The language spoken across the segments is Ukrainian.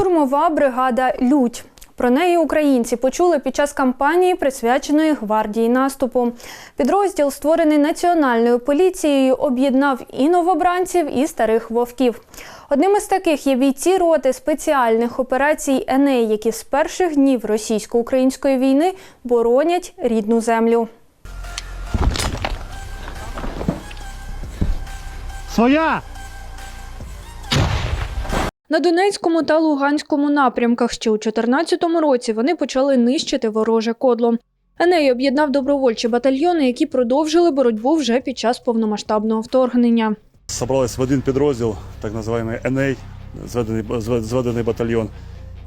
Штурмова бригада Лють. Про неї українці почули під час кампанії, присвяченої гвардії наступу. Підрозділ, створений національною поліцією, об'єднав і новобранців, і старих вовків. Одним із таких є бійці роти спеціальних операцій Еней, які з перших днів російсько-української війни боронять рідну землю. Своя! На Донецькому та Луганському напрямках ще у 2014 році вони почали нищити вороже кодло. Еней об'єднав добровольчі батальйони, які продовжили боротьбу вже під час повномасштабного вторгнення. Собрались в один підрозділ, так називаємо ЕНЕЙ, зведений, зве- зведений батальйон,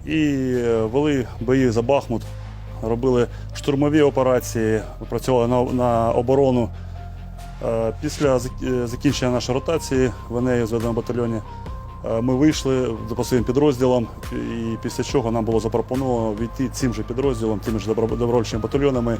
і е, вели бої за Бахмут, робили штурмові операції, працювали на, на оборону. Е, Після е, закінчення нашої ротації в ЕНЕї зведеному батальйоні ми вийшли по своїм підрозділам, і після чого нам було запропоновано війти цим же підрозділом, тими ж добро- добровольчими батальйонами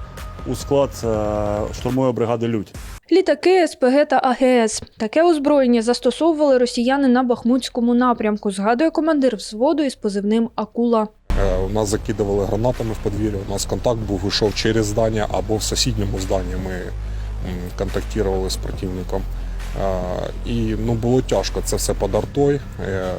у склад е, штурмової бригади Лють. Літаки, СПГ та АГС. Таке озброєння застосовували росіяни на Бахмутському напрямку, згадує командир взводу із позивним Акула. Е, Нас закидували гранатами в подвір'я. У нас контакт був йшов через здання або в сусідньому зданні. Ми контактували з противником. І ну, було тяжко. Це все під артою. Е,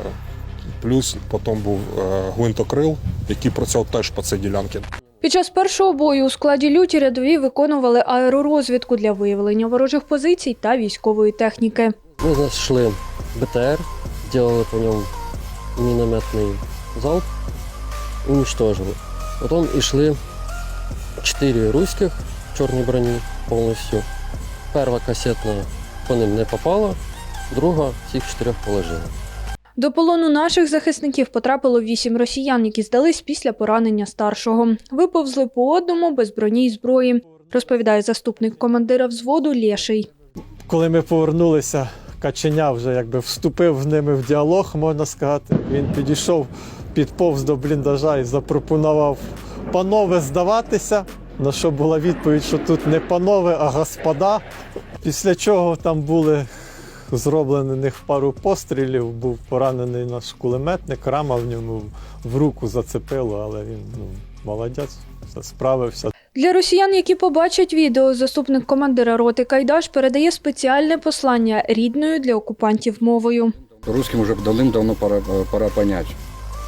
Плюс потім був е, гвинтокрил, який працював теж по цій ділянці. Під час першого бою у складі люті рядові виконували аеророзвідку для виявлення ворожих позицій та військової техніки. Мы нашли БТР, сделали по нему минометный залп, уничтожили. Потом и шли 4 русских в чорній броні повністю. Перша касетна по ним не попала, друга всіх чотирьох положила. До полону наших захисників потрапило вісім росіян, які здались після поранення старшого. Виповзли по одному без броні й зброї, розповідає заступник командира взводу Лєший. Коли ми повернулися, Каченя вже якби вступив з ними в діалог, можна сказати. Він підійшов, підповз до бліндажа і запропонував панове здаватися. На що була відповідь, що тут не панове, а господа. Після чого там були зроблених пару пострілів, був поранений наш кулеметник, рама в ньому в руку зацепило, але він ну, молодець, справився. Для росіян, які побачать відео, заступник командира роти Кайдаш передає спеціальне послання рідною для окупантів мовою. Русским уже давным-давно пора, пора понять,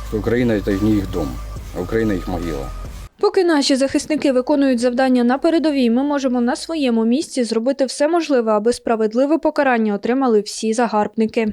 что Украина – это не их дом, а Украина – их могила. Поки наші захисники виконують завдання на передовій, ми можемо на своєму місці зробити все можливе, аби справедливе покарання отримали всі загарбники.